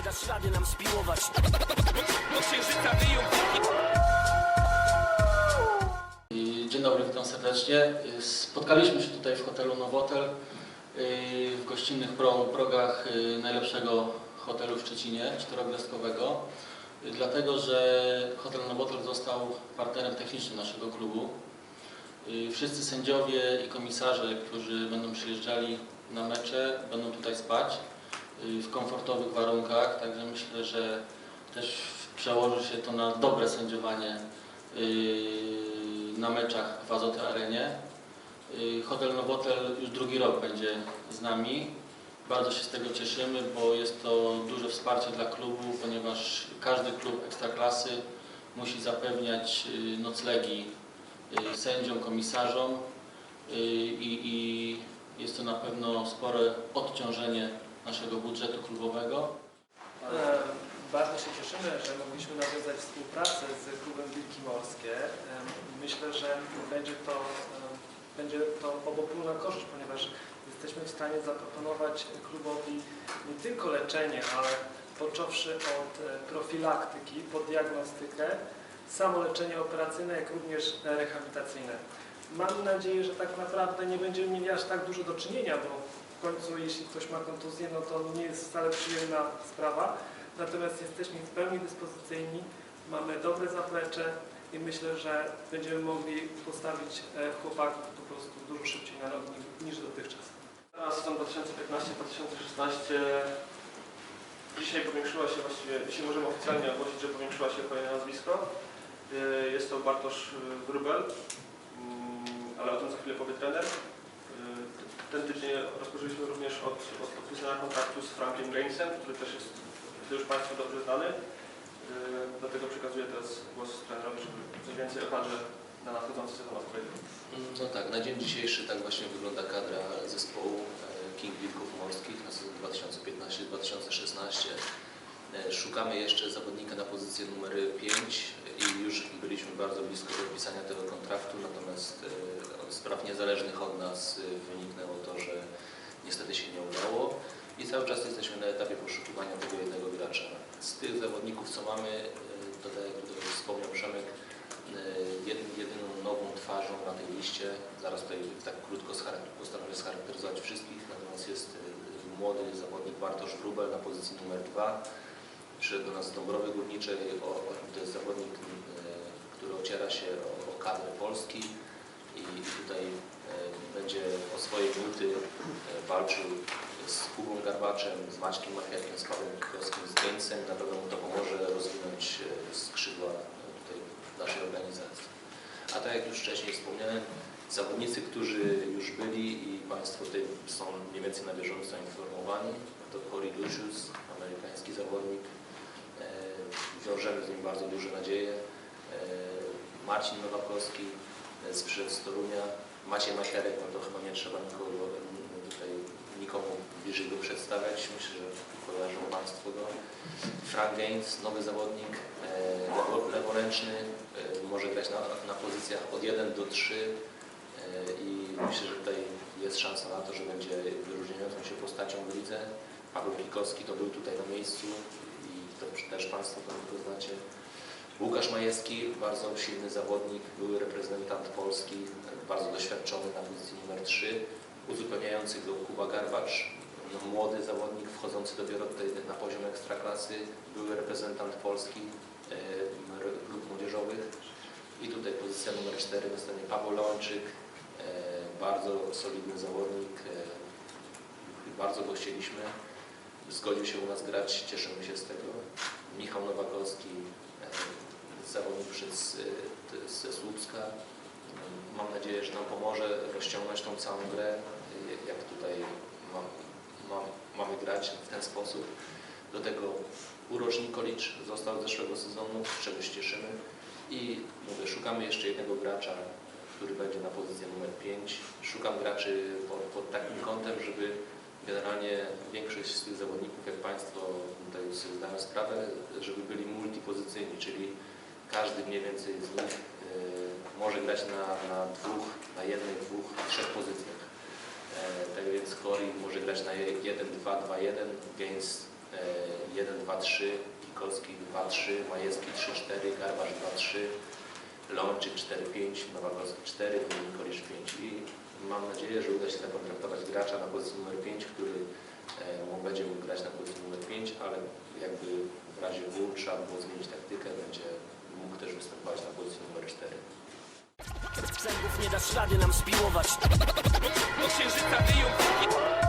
nie da ślady nam spiłować Do księżyca Dzień dobry, witam serdecznie. Spotkaliśmy się tutaj w hotelu Nowotel y, w gościnnych pro- progach y, najlepszego hotelu w Szczecinie, czterogwiazdkowego, y, dlatego że hotel Nowotel został partnerem technicznym naszego klubu. Wszyscy sędziowie i komisarze, którzy będą przyjeżdżali na mecze, będą tutaj spać w komfortowych warunkach, także myślę, że też przełoży się to na dobre sędziowanie y, na meczach w Azoty Arenie. Y, Hotel Nowotel już drugi rok będzie z nami. Bardzo się z tego cieszymy, bo jest to duże wsparcie dla klubu, ponieważ każdy klub ekstraklasy musi zapewniać y, noclegi y, sędziom, komisarzom y, i, i jest to na pewno spore odciążenie naszego budżetu klubowego. E, Bardzo się cieszymy, że mogliśmy nawiązać współpracę z klubem Wilki Morskie. Myślę, że będzie to, będzie to obopólna korzyść, ponieważ jesteśmy w stanie zaproponować klubowi nie tylko leczenie, ale począwszy od e, profilaktyki, po diagnostykę, samo leczenie operacyjne, jak również rehabilitacyjne. Mam nadzieję, że tak naprawdę nie będziemy mieli aż tak dużo do czynienia, bo w końcu jeśli ktoś ma kontuzję, no to nie jest wcale przyjemna sprawa. Natomiast jesteśmy w pełni dyspozycyjni, mamy dobre zaplecze i myślę, że będziemy mogli postawić e, chłopaków po prostu dużo szybciej na nogi niż dotychczas. Na sezon 2015-2016 dzisiaj powiększyła się właściwie, dzisiaj możemy oficjalnie ogłosić, że powiększyła się kolejne nazwisko. Y, Jest to Bartosz Grubel, Mm, ale o tym za chwilę powie trener. Ten tydzień rozpoczęliśmy również od, od podpisania kontraktu z Frankiem Gainsem, który też jest już Państwu dobrze znany. Y, Dlatego przekazuję teraz głos trenerowi, żeby coś więcej o kadrze na nadchodzący sezon opowiedział. No tak, na dzień dzisiejszy tak właśnie wygląda kadra zespołu e, King Wilków Morskich na sezon 2015-2016. E, Szukamy jeszcze zawodnika na pozycję numer 5 i już byliśmy bardzo blisko podpisania tego kontraktu, natomiast e, od spraw niezależnych od nas e, wyniknęło to, że niestety się nie udało i cały czas jesteśmy na etapie poszukiwania tego jednego gracza. Z tych zawodników, co mamy, e, to tak jak wspomniał Przemek, Jedyn, jedyną nową twarzą na tej liście, zaraz tutaj tak krótko się scharakteryzować wszystkich, natomiast jest młody zawodnik Bartosz Grubel na pozycji numer dwa. Przyszedł do nas z Dąbrowy Górniczej, o, to jest zawodnik, e, który ociera się o, o kadrę Polski i tutaj e, będzie o swoje minuty e, walczył z Kubą Garbaczem, z Maćkiem Machiakiem, z Pawłem Kikowskim, z Gęcem. Na pewno mu to pomoże rozwinąć skrzydła tutaj naszej organizacji. A tak jak już wcześniej wspomniałem, zawodnicy, którzy już byli i Państwo tutaj są mniej więcej na bieżąco informowani, to Cory Lucius, amerykański zawodnik. Wiążemy z nim bardzo duże nadzieje. E, Marcin Nowakowski e, z z Torunia. Maciej Machiarek, no to chyba nie trzeba nikogo e, tutaj nikomu bliżej go przedstawiać. Myślę, że kojarzą Państwo go. Frank Gaines, nowy zawodnik, lewo- leworęczny, może grać na, na pozycjach od 1 do 3 e, i myślę, że tutaj jest szansa na to, że będzie wyróżniającą się postacią w lidze. Paweł Pikowski to był tutaj na miejscu i to też Państwo pewnie znacie. Łukasz Majewski, bardzo silny zawodnik, były reprezentant Polski, e, bardzo doświadczony na pozycji numer 3. Uzupełniający go Kuba Garbacz, no, młody zawodnik wchodzący dopiero na poziom ekstraklasy, były reprezentant Polski e, grup młodzieżowych. I tutaj pozycja numer 4 dostanie Paweł Leończyk, e, bardzo solidny zawodnik, e, bardzo go chcieliśmy. Zgodził się u nas grać, cieszymy się z tego. Michał Nowakowski, e, zawodnik przez, e, t- ze Słupska. Mam nadzieję, że nam pomoże rozciągnąć tą całą grę, e, jak tutaj mam, mam, mamy grać w ten sposób. Do tego Uroż Nikolicz został z zeszłego sezonu, z czego się cieszymy. I mówię, szukamy jeszcze jednego gracza, który będzie na pozycji numer 5. Szukam graczy pod, pod takim kątem, żeby generalnie większość z tych zawodników, jak Państwo tutaj sobie zdają sprawę, żeby byli multipozycyjni, czyli każdy mniej więcej z nich e, może grać na, na dwóch, na jednej, dwóch, trzech pozycjach. E, tak więc Cory może grać na 1, 2, 2, 1, Gaines e, 1, 2, 3, Nikolski 2, 3, Majewski 3, 4, Garbarz 2, 3, Lączyk 4, 5, Nowakowski 4, Nikolisz 5 i mam nadzieję, że uda się zakontraktować gracza na pozycji numer 5, który e, będzie mógł grać na pozycji numer 5, ale jakby w razie W trzeba było zmienić taktykę, będzie mógł też występować na pozycji numer 4. Zębów nie da ślady nam spiłować Do księżyca wyją